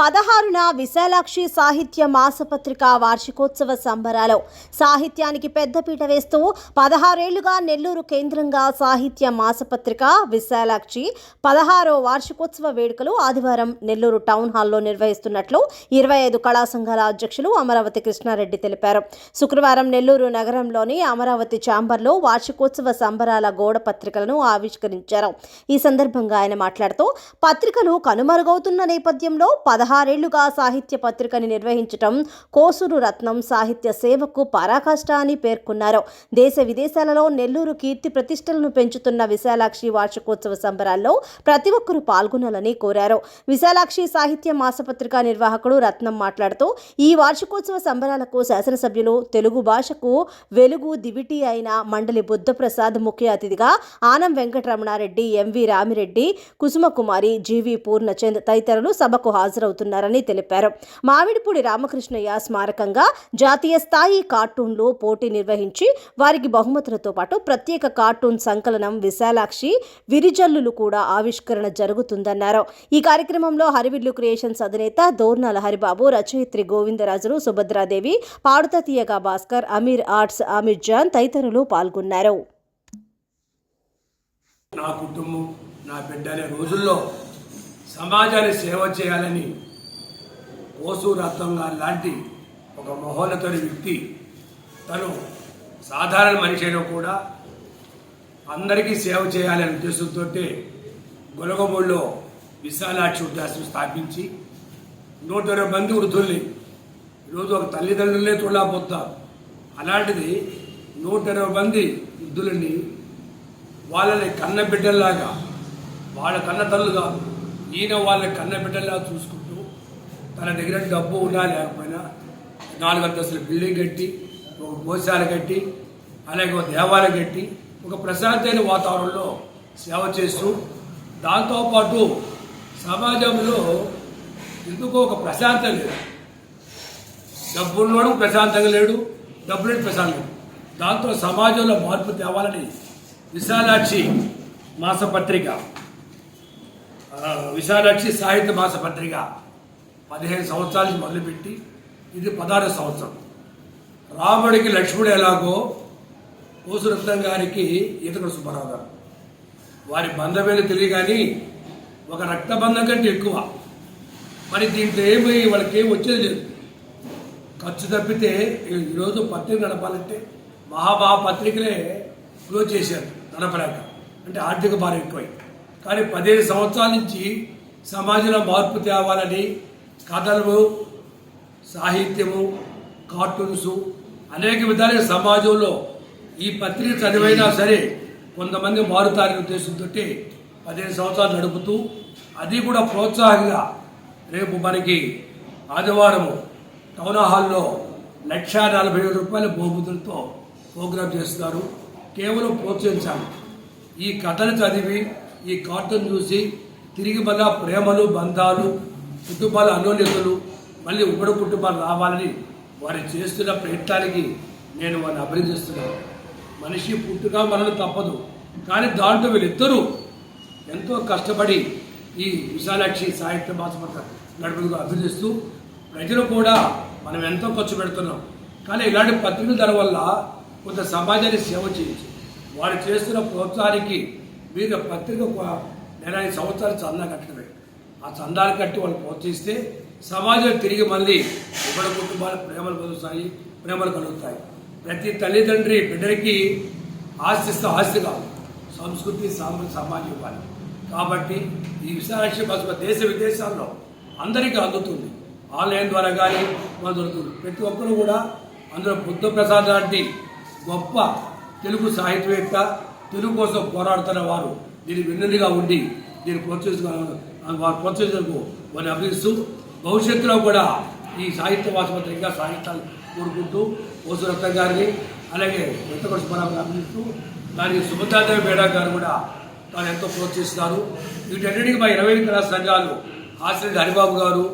పదహారున విశాలాక్షి సాహిత్య మాసపత్రిక వార్షికోత్సవ సంబరాలు. సాహిత్యానికి పెద్దపీట వేస్తూ పదహారేళ్ళుగా నెల్లూరు కేంద్రంగా సాహిత్య మాసపత్రిక విశాలాక్షి పదహారో వార్షికోత్సవ వేడుకలు ఆదివారం నెల్లూరు టౌన్ హాల్లో నిర్వహిస్తున్నట్లు ఇరవై ఐదు కళా సంఘాల అధ్యక్షులు అమరావతి కృష్ణారెడ్డి తెలిపారు. శుక్రవారం నెల్లూరు నగరంలోని అమరావతి ఛాంబర్లో వార్షికోత్సవ సంబరాల గోడ పత్రికలను ఆవిష్కరించారు. ఈ సందర్భంగా ఆయన మాట్లాడుతూ పత్రికలు కనుమరుగవుతున్న నేపథ్యంలో పద పదహారేళ్ళుగా సాహిత్య పత్రికని నిర్వహించటం కోసూరు రత్నం సాహిత్య సేవకు పరాకాష్ట అని పేర్కొన్నారు. దేశ విదేశాలలో నెల్లూరు కీర్తి ప్రతిష్టలను పెంచుతున్న విశాలాక్షి వార్షికోత్సవ సంబరాల్లో ప్రతి ఒక్కరూ పాల్గొనాలని కోరారు. విశాలాక్షి సాహిత్య మాసపత్రిక నిర్వాహకుడు రత్నం మాట్లాడుతూ ఈ వార్షికోత్సవ సంబరాలకు శాసనసభ్యులు తెలుగు భాషకు వెలుగు దివిటి అయిన మండలి బుద్ధప్రసాద్ ముఖ్య అతిథిగా Anam Venkataramanareddy M V Ramireddy Kusumakumari G V Purnachand తదితరులు సభకు హాజరవుతారు. హాజరవుతున్నారని తెలిపారు. మామిడిపూడి రామకృష్ణయ్య స్మారకంగా జాతీయ స్థాయి కార్టూన్లో పోటీ నిర్వహించి వారికి బహుమతులతో పాటు ప్రత్యేక కార్టూన్ సంకలనం విశాలాక్షి విరిజల్లులు కూడా ఆవిష్కరణ జరుగుతుందన్నారు. ఈ కార్యక్రమంలో హరివిల్లు క్రియేషన్స్ అధినేత దోర్నాల హరిబాబు రచయిత్రి గోవిందరాజులు సుభద్రాదేవి పాడుత తీయగా భాస్కర్ అమీర్ ఆర్ట్స్ అమీర్ జాన్ తదితరులు పాల్గొన్నారు. నా కుటుంబం నా బిడ్డ అనే రోజుల్లో సమాజాన్ని సేవ చేయాలని ఓసు రత్నం లాంటి ఒక మహోన్నతుడి వ్యక్తి. తను సాధారణ మనిషి అయినా కూడా అందరికీ సేవ చేయాలనే ఉద్దేశంతో గొలగమూడిలో విశాలాక్షి ఉద్యాసం స్థాపించి నూట ఇరవై మంది వృద్ధుల్ని ఈరోజు ఒక తల్లిదండ్రులనే చూడలేకపోతారు అలాంటిది నూట ఇరవై మంది వృద్ధులని వాళ్ళని కన్న బిడ్డల్లాగా వాళ్ళ కన్న తల్లుగా ఈయన వాళ్ళ కన్న బిడ్డల్లాగా చూసుకుంటారు తన దగ్గర డబ్బు ఉన్నా లేకపోయినా నాలుగు అంతస్తుల బిల్డింగ్ కట్టి ఒక భోజనాల కట్టి అలాగే ఒక దేవాలయం కట్టి ఒక ప్రశాంతమైన వాతావరణంలో సేవ చేస్తూ దాంతోపాటు సమాజంలో ఎందుకో ఒక ప్రశాంతం లేదు. డబ్బున్నోడు ప్రశాంతంగా లేడు డబ్బు లేని ప్రశాంతం దాంతో సమాజంలో మార్పు తేవాలని విశాలాక్షి మాసపత్రిక విశాలాక్షి సాహిత్య మాసపత్రిక పదిహేను సంవత్సరాల నుంచి మొదలుపెట్టి ఇది పదహారు సంవత్సరం. రాముడికి లక్ష్ముడు ఎలాగో పోసురత్నం గారికి ఈతకుడు సుబ్బారావు గారు వారి బంధమేదో తెలియ కానీ ఒక రక్తబంధం కంటే ఎక్కువ. మరి దీంట్లో ఏమి వాళ్ళకి ఏమి వచ్చేది లేదు. ఖర్చు తప్పితే ఈ- ఈరోజు పత్రిక నడపాలంటే మహామహా పత్రికలే క్లోజ్ చేశారు నడపలేక. అంటే ఆర్థిక భారం ఎక్కువై. కానీ పదిహేను సంవత్సరాల నుంచి సమాజంలో మార్పు తేవాలని కథలు సాహిత్యము కార్టూన్స్ అనేక విధాలుగా సమాజంలో ఈ పత్రిక చదివైనా సరే కొంతమంది మారుతారనే ఉద్దేశంతో పదిహేను సంవత్సరాలు నడుపుతూ అది కూడా ప్రోత్సాహంగా రేపు మనకి ఆదివారము టౌన్ హాల్లో లక్ష నలభై వేల రూపాయల బహుమతులతో ప్రోగ్రాం చేస్తున్నారు. కేవలం ప్రోత్సహించాలి. ఈ కథలు చదివి ఈ కార్టూన్ చూసి తిరిగి మళ్ళా ప్రేమలు బంధాలు కుటుంబాలు అన్యోన్యతలు మళ్ళీ ఉమ్మడి కుటుంబాలు రావాలని వారు చేస్తున్న ప్రయత్నానికి నేను వారిని అభినందిస్తున్నాను. మనిషి పుట్టుగా మనల్ని తప్పదు కానీ దాంట్లో వీళ్ళిద్దరూ ఎంతో కష్టపడి ఈ విశాలాక్షి సాహిత్య మాసపత్ర నడుపుగా అభినందిస్తూ ప్రజలు కూడా మనం ఎంతో ఖర్చు పెడుతున్నాం. కానీ ఇలాంటి పత్రికల ధర వల్ల కొంత సమాజాన్ని సేవ చేయొచ్చు వారు చేస్తున్న ప్రోత్సాహానికి మీరు పత్రిక నెల ఐదు సంవత్సరాలు చందా కట్టడమే. ఆ చందాలు కట్టి వాళ్ళు ప్రోత్సహిస్తే సమాజం తిరిగి మళ్ళీ ఇవ్వడ కుటుంబాలు ప్రేమలు కలుగుతాయి ప్రేమలు కలుగుతాయి. ప్రతి తల్లిదండ్రి బిడ్డలకి ఆస్తిస్తే ఆస్తి కాదు సంస్కృతి సాంస్కృతిక సమాజం ఇవ్వాలి కాబట్టి ఈ విశాలాక్షి బస్ దేశ విదేశాల్లో అందరికీ అందుతుంది. ఆన్లైన్ ద్వారా కానీ మన దొరుకుతుంది. ప్రతి ఒక్కరు కూడా అందులో బుద్ధ ప్రసాద్ లాంటి గొప్ప తెలుగు సాహిత్యవేత్త తెలుగు కోసం పోరాడుతున్న వారు దీని విన్నదిగా ఉండి దీన్ని ప్రోత్సహిస్తున్నారు వారు ప్రోత్సహించేందుకు వారిని అభినందిస్తూ భవిష్యత్తులో కూడా ఈ సాహిత్య వాసపత్రిక సాహిత్యాలు కోరుకుంటూ ఓసురత్న గారిని అలాగే వెంకట సుబ్బారావు అభినందిస్తూ దానికి సుభద్రాదేవి మేడా గారు కూడా తాను ఎంతో ప్రోత్సహిస్తున్నారు. వీటన్నిటికీ మా ఇరవై కళా సంఘాలు ఆశ్రయ హరిబాబు గారు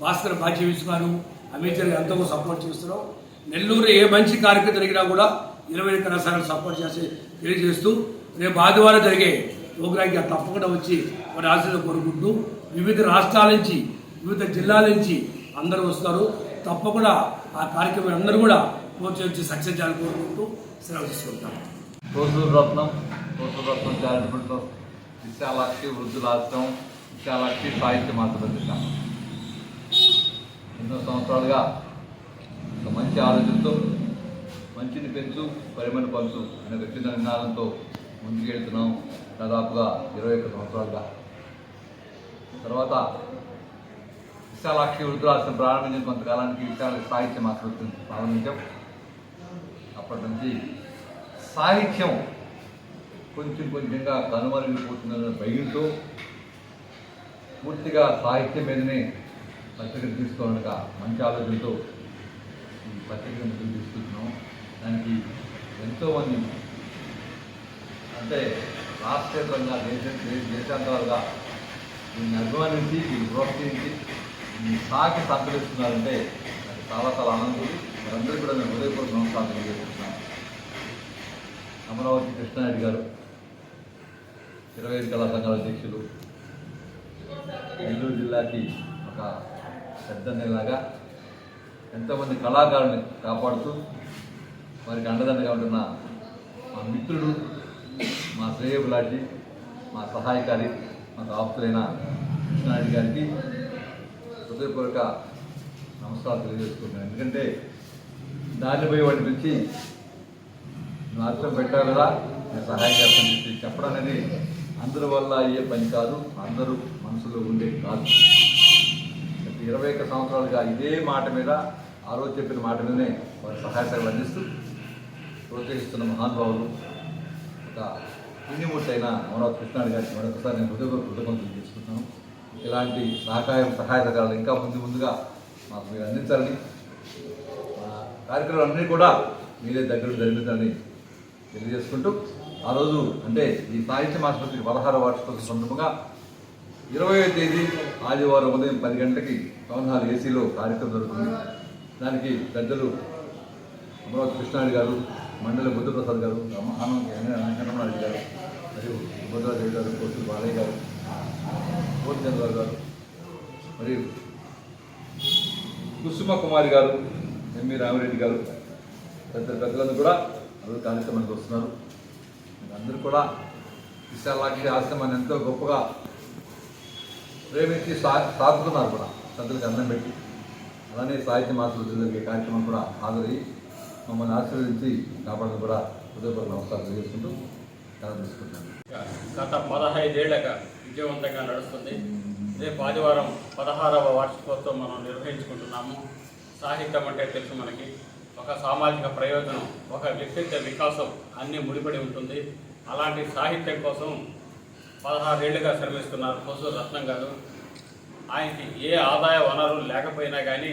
భాస్కర్ భాగ్యవిష్ గారు అమిత్ ఎంతో సపోర్ట్ చేస్తున్నాం నెల్లూరు ఏ మంచి కార్యక్రమం జరిగినా కూడా ఇరవై కళా సంఘాలు సపోర్ట్ చేసి తెలియజేస్తూ రేపు ఆదివారం జరిగే ప్రోగ్రాంకి తప్పకుండా వచ్చి వారి ఆశలు కోరుకుంటూ వివిధ రాష్ట్రాల నుంచి వివిధ జిల్లాల నుంచి అందరూ వస్తారు. తప్పకుండా ఆ కార్యక్రమం అందరూ కూడా ప్రోత్సహించి సక్సెస్ చేయాలని కోరుకుంటూ సెలవు తీసుకుంటాం. రత్నం తోసూరు రత్నం చారిటబుల్ ట్రస్ట్ విశాలాక్షి వృద్ధుల ఆశ్రమం విశాలాక్షి సాహిత్య మాతృపత్రిక ఎన్నో సంవత్సరాలుగా ఒక మంచి ఆలోచనతో మంచిని పెంచు పరిమళ పంచు అనే వ్యక్తి నినాదంతో ముందుకెళ్తున్నాం. దాదాపుగా ఇరవై ఒక్క సంవత్సరాలుగా. తర్వాత విశాలాక్షి వృద్ధులాశ్రమం ప్రారంభించిన కొంతకాలానికి విశాల సాహిత్యం మాతృపత్రిక ప్రారంభించాం. అప్పటి నుంచి సాహిత్యం కొంచెం కొంచెంగా కనుమరుగిపోతుందని భయంతో పూర్తిగా సాహిత్యం మీదనే పత్రిక తీసుకోవాలనక మంచి ఆలోచనతో ఈ పత్రికను తీసుకుంటున్నాం. దానికి ఎంతోమంది అంటే రాష్ట్రీయంగా దేశ దేశ- దేశాంతరాలుగా దీన్ని అభిమానించి దీన్ని ప్రోత్సహించి దీన్ని సాకి సహకరిస్తున్నారంటే నాకు చాలా చాలా ఆనందం మీరందరూ కూడా నేను హృదయపూర్వక నమస్కారం తెలియజేస్తున్నాను అమరావతి కృష్ణారెడ్డి గారు ఇరవై ఐదు కళా సంఘాల అధ్యక్షులు నెల్లూరు జిల్లాకి ఒక పెద్ద నెలలాగా ఎంతోమంది కళాకారుని కాపాడుతూ వారికి అండదండగా ఉంటున్న మా మిత్రుడు మా శ్రేయబులాటి మా సహాయకారి మాకు ఆప్తులైన కృష్ణారెడ్డి గారికి హృదయపూర్వక నమస్కారాలు తెలియజేసుకుంటున్నాను. ఎందుకంటే దారిపోయే పోయి వాడిని పిలిచి నువ్వు అర్థం పెట్టావు కదా నేను సహాయం చేస్తాను చెప్పి చెప్పడం అనేది అందరి వల్ల అయ్యే పని కాదు అందరూ మనసులో ఉండే కాదు. గత ఇరవై ఒక్క సంవత్సరాలుగా ఇదే మాట మీద ఆ రోజు చెప్పిన మాట మీదనే వారి సహాయ సేవలు అందిస్తూ ప్రోత్సహిస్తున్న మహానుభావులు ఒక పుణ్యమూర్తి అయిన అమరావతి కృష్ణాడు గారికి మరొకసారి నేను హృదయపూర్వక కృతజ్ఞతలు తెలుసుకుంటున్నాను ఇలాంటి సహకారం సహాయతగాలు ఇంకా ముందు ముందుగా మాకు మీరు అందించాలని మా కార్యక్రమాలన్నీ కూడా మీరే దగ్గర జరిపించాలని తెలియజేసుకుంటూ ఆ రోజు అంటే ఈ సాహిత్య ఆసుపత్రికి పదహార వార్షికోత్సవం సందర్భంగా ఇరవై తేదీ ఆదివారం ఉదయం పది గంటలకి టౌన్ హాల్ ఏసీలో కార్యక్రమం జరుగుతుంది. దానికి పెద్దలు అమరావతి కృష్ణారెడ్డి గారు మండలి బుద్ధప్రసాద్ గారు ఆనంద్ వెంకటరమణారెడ్డి గారు మరియు సుభద్రాదేవి గారు కోటి బాలయ్య గారు కోటి చంద్రరావు గారు మరియు కుసుమ కుమారి గారు ఎంవి రామిరెడ్డి గారు తదితర పెద్దలందరూ కూడా అందరూ కార్యక్రమానికి వస్తున్నారు. అందరూ కూడా విశాలాక్షి ఆశ్రమాన్ని ఎంతో గొప్పగా ప్రేమించి సా సాగుతున్నారు కూడా. పెద్దలకు అందం పెట్టి. అలానే సాహిత్య మాసాలు జరిగే కార్యక్రమం కూడా హాజరయ్యి మమ్మల్ని ఆశీర్వదించి కాపాడని కూడా హృదయపూర్వక నమస్కారం తెలియజేసుకుంటూ తీసుకుంటాను గత పదహైదేళ్ళుగా విజయవంతంగా నడుస్తుంది. రేపు ఆదివారం పదహారవ వార్షికోత్సవం మనం నిర్వహించుకుంటున్నాము. సాహిత్యం అంటే తెలుసు మనకి. ఒక సామాజిక ప్రయోజనం ఒక వ్యక్తిత్వ వికాసం అన్నీ ముడిపడి ఉంటుంది. అలాంటి సాహిత్యం కోసం పదహారేళ్ళుగా శ్రమిస్తున్నారు కొసూరు రత్నం గారు. ఆయనకి ఏ ఆదాయ వనరులు లేకపోయినా కానీ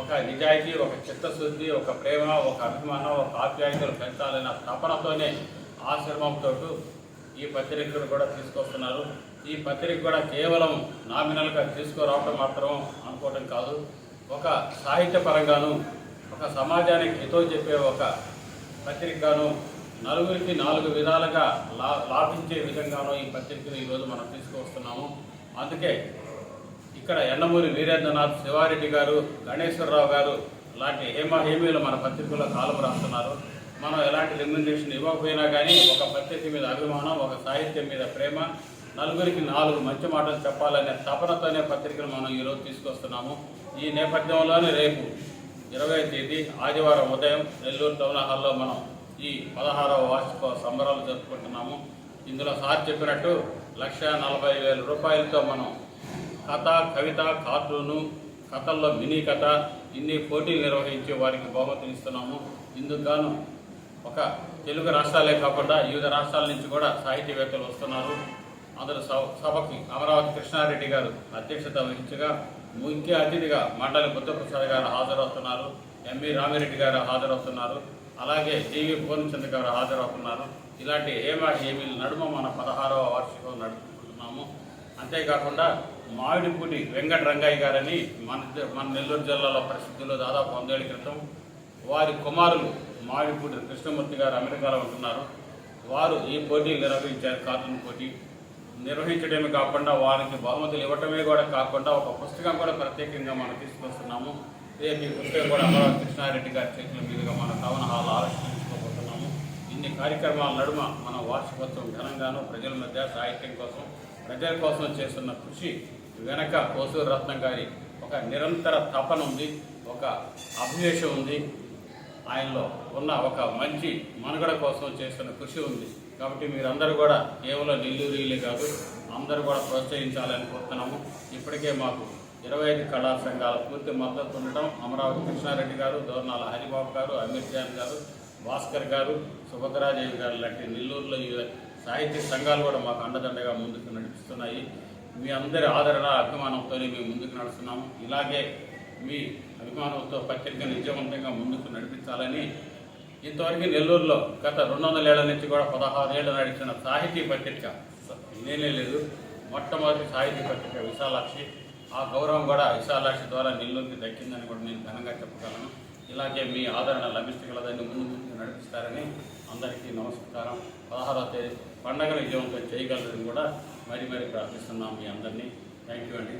ఒక నిజాయితీ ఒక చిత్తశుద్ధి ఒక ప్రేమ ఒక అభిమానం ఒక ఆప్యాయతలు పెంచాలన్న తపనతోనే ఆశ్రమంతో ఈ పత్రికను కూడా తీసుకొస్తున్నారు. ఈ పత్రిక కూడా కేవలం నామినల్గా తీసుకురావటం మాత్రం అనుకోవటం కాదు. ఒక సాహిత్యపరంగాను ఒక సమాజానికి హితో చెప్పే ఒక పత్రికగాను నలుగురికి నాలుగు విధాలుగా లా లాభించే విధంగానూ ఈ పత్రికను ఈరోజు మనం తీసుకువస్తున్నాము. అందుకే ఇక్కడ ఎండమూరి వీరేంద్రనాథ్ శివారెడ్డి గారు గణేశ్వరరావు గారు లాంటి హేమ హేమీలు మన పత్రికల్లో కాలం రాస్తున్నారు. మనం ఎలాంటి రెమ్యునరేషన్ ఇవ్వకపోయినా కానీ ఒక పత్రిక మీద అభిమానం ఒక సాహిత్యం మీద ప్రేమ నలుగురికి నాలుగు మంచి మాటలు చెప్పాలనే తపనతోనే పత్రికను మనం ఈరోజు తీసుకొస్తున్నాము. ఈ నేపథ్యంలోనే రేపు ఇరవై తేదీ ఆదివారం ఉదయం నెల్లూరు టౌన్ హాల్లో మనం ఈ పదహారవ వార్షిక సంబరాలు జరుపుకుంటున్నాము. ఇందులో సార్ చెప్పినట్టు లక్ష నలభై వేల రూపాయలతో మనం కథ కవిత కార్టూను కథల్లో మినీ కథ ఇన్ని పోటీలు నిర్వహించి వారికి బహుమతులు ఇస్తున్నాము. ఇందుకు గాను ఒక తెలుగు రాష్ట్రాలే కాకుండా వివిధ రాష్ట్రాల నుంచి కూడా సాహితీవేత్తలు వస్తున్నారు. అందులో సభ సభకి అమరావతి కృష్ణారెడ్డి గారు అధ్యక్షత వహించగా ముఖ్య అతిథిగా మండలి బుద్ధప్రసాద్ గారు హాజరవుతున్నారు. ఎంవి రామిరెడ్డి గారు హాజరవుతున్నారు. అలాగే జీవి పూర్ణచంద్ర గారు హాజరవుతున్నారు. ఇలాంటి హేమ ఏమీ నడుమ మన పదహారవ వార్షికం నడుపుకుంటున్నాము అంతేకాకుండా మామిడిపూడి వెంకట రంగయ్య గారని మన మన నెల్లూరు జిల్లాలో పరిస్థితుల్లో దాదాపు వందేళ్ళ క్రితం వారి కుమారులు మామిడిపూడి కృష్ణమూర్తి గారు అమెరికాలో ఉంటున్నారు. వారు ఈ పోటీలు నిర్వహించారు. కార్టూన్ పోటీ నిర్వహించడమే కాకుండా వారికి బహుమతులు ఇవ్వటమే కూడా కాకుండా ఒక పుస్తకం కూడా ప్రత్యేకంగా మనం తీసుకొస్తున్నాము. రేపు ఈ పుస్తకం కూడా అమరావతి కృష్ణారెడ్డి గారి చేతుల మీదుగా మన టౌన్ హాల్ ఆలోచించుకోబోతున్నాము ఇన్ని కార్యక్రమాల నడుమ మన వార్షికోత్సవం ఘనంగాను ప్రజల మధ్య సాహిత్యం కోసం ప్రజల కోసం చేస్తున్న కృషి వెనక కోసూరు రత్నం గారి ఒక నిరంతర తపన ఉంది ఒక అభివేశం ఉంది. ఆయనలో ఉన్న ఒక మంచి మనుగడ కోసం చేస్తున్న కృషి ఉంది. కాబట్టి మీరందరూ కూడా కేవలం నెల్లూరులే కాదు అందరూ కూడా ప్రోత్సహించాలని కోరుతున్నాము. ఇప్పటికే మాకు ఇరవై ఐదు కళా సంఘాల పూర్తి మద్దతు ఉండటం అమరావతి కృష్ణారెడ్డి గారు దోర్నాల హరిబాబు గారు అమీర్ జాన్ గారు భాస్కర్ గారు సుభద్రాదేవి గారు లాంటి నెల్లూరులో సాహిత్య సంఘాలు కూడా మాకు అండదండగా ముందుకు నడిపిస్తున్నాయి. మీ అందరి ఆదరణ అభిమానంతోనే మేము ముందుకు నడుస్తున్నాము. ఇలాగే మీ అభిమానంతో పత్రిక విజయవంతంగా ముందుకు నడిపించాలని ఇంతవరకు నెల్లూరులో గత రెండు వందల ఏళ్ళ నుంచి కూడా పదహారు ఏళ్ళు నడిచిన సాహితీ పత్రిక నేనే లేదు మొట్టమొదటి సాహితీ పత్రిక విశాలాక్షి. ఆ గౌరవం కూడా విశాలాక్షి ద్వారా నెల్లూరుకి దక్కిందని కూడా నేను ఘనంగా చెప్పగలను. ఇలాగే మీ ఆదరణ లభించగలదని ముందు ముందుకు నడిపిస్తారని అందరికీ నమస్కారం. పదహారవ తేదీ పండగను విజయవంతం చేయగలరని కూడా మరి మరి ప్రార్థిస్తున్నాం మీ అందరినీ. థ్యాంక్ యూ అండి.